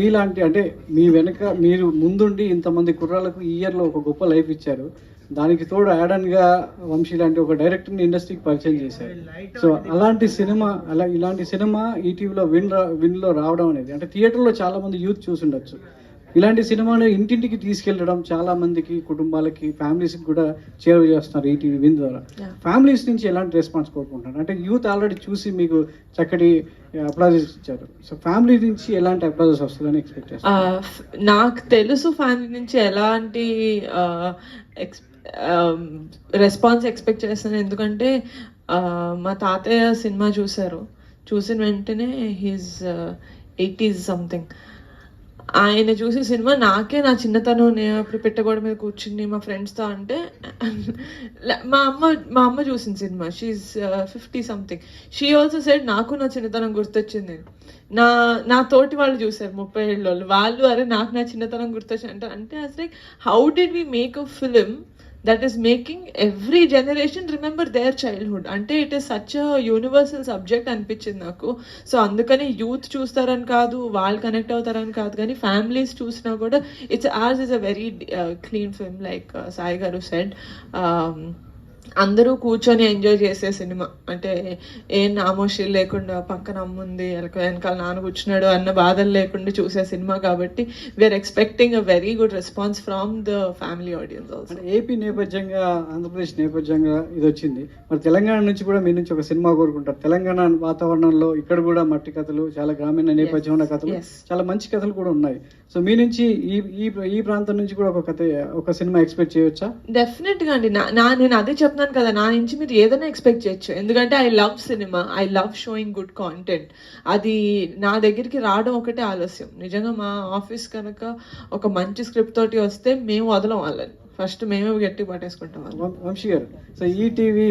మీలాంటి అంటే మీ వెనక మీరు ముందుండి ఇంతమంది కుర్రాళ్ళకు ఈ ఇయర్లో ఒక గొప్ప లైఫ్ ఇచ్చారు. దానికి తోడు యాడన్గా వంశీ లాంటి ఒక డైరెక్టర్ని ఇండస్ట్రీకి పరిచయం చేశారు. సో అలాంటి సినిమా అలా ఇలాంటి సినిమా ఈటీవీలో విన్ రా విన్లో రావడం అనేది అంటే థియేటర్లో చాలా మంది యూత్ చూసుండొచ్చు. ఇలాంటి సినిమాను ఇంటింటికి తీసుకెళ్ళడం చాలా మందికి కుటుంబాలకి ఫ్యామిలీస్కి కూడా చేరువ చేస్తున్నారు ఈటీవీ విన్ ద్వారా. ఫ్యామిలీస్ నుంచి ఎలాంటి రెస్పాన్స్ కోరుకుంటున్నారు? అంటే యూత్ ఆల్రెడీ చూసి మీకు చక్కటి అప్లాజెస్ ఇచ్చారు. సో ఫ్యామిలీ నుంచి ఎలాంటి అప్లాజెస్ వస్తుందని ఎక్స్పెక్ట్ చేస్తారు నాకు తెలుసు ఫ్యామిలీ నుంచి ఎలాంటి రెస్పాన్స్ ఎక్స్పెక్ట్ చేస్తాను. ఎందుకంటే మా తాతయ్య సినిమా చూశారు. చూసిన వెంటనే హీస్ ఎయిటీస్ సంథింగ్ ఆయన చూసిన సినిమా నాకే నా చిన్నతనం నేను అప్పుడు పెట్టగోడ మీద కూర్చుని మా ఫ్రెండ్స్తో అంటే మా అమ్మ మా అమ్మ చూసిన cinema. She fifty something she also side నాకు నా చిన్నతనం గుర్తొచ్చింది. నా నా తోటి వాళ్ళు చూసారు ముప్పై ఏళ్ళ వాళ్ళు. వాళ్ళు అరే నాకు నా చిన్నతనం గుర్తొచ్చింది. అంటే అంటే అసలు how did we make a film that is making every generation remember their childhood అంటే it is such universal subject అనిపించింది నాకు. సో అందుకని యూత్ చూస్తారని కాదు వాళ్ళు కనెక్ట్ అవుతారని కాదు కానీ ఫ్యామిలీస్ చూసినా కూడా it's ours is a very clean film like Sai garu said అందరూ కూర్చొని ఎంజాయ్ చేసే సినిమా. అంటే ఏం నామోషి లేకుండా పక్కన అమ్ముంది వెనక వెనకాల నాన్న కూర్చున్నాడు అన్న బాధలు లేకుండా చూసే సినిమా కాబట్టి we're expecting a very good response from the family audience also AP నేపథ్యంగా Andhra Pradesh నేపథ్యంగా ఇది వచ్చింది. మరి తెలంగాణ నుంచి కూడా మీ నుంచి ఒక సినిమా కోరుకుంటారు. తెలంగాణ వాతావరణంలో ఇక్కడ కూడా మట్టి కథలు చాలా గ్రామీణ నేపథ్యం ఉన్న కథలు. చాలా మంచి కథలు కూడా ఉన్నాయి. సో మీ నుంచి ఈ ఈ ప్రాంతం నుంచి కూడా ఒక కథ ఒక సినిమా ఎక్స్పెక్ట్ చేయవచ్చా డెఫినెట్గా అండి. నా- నేను అదే చెప్తున్నాను కదా నా నుంచి మీరు ఏదైనా ఎక్స్పెక్ట్ చేయొచ్చు. ఎందుకంటే I love cinema I love showing good content అది నా దగ్గరికి రావడం ఒకటే ఆలస్యం. నిజంగా మా ఆఫీస్ కనుక ఒక మంచి స్క్రిప్ట్ తోటి వస్తే మేము వదలం వాళ్ళని. ఫస్ట్ మేమే గట్టి పట్టేసుకుంటాం వంశీ గారు సో ఈ టీవీ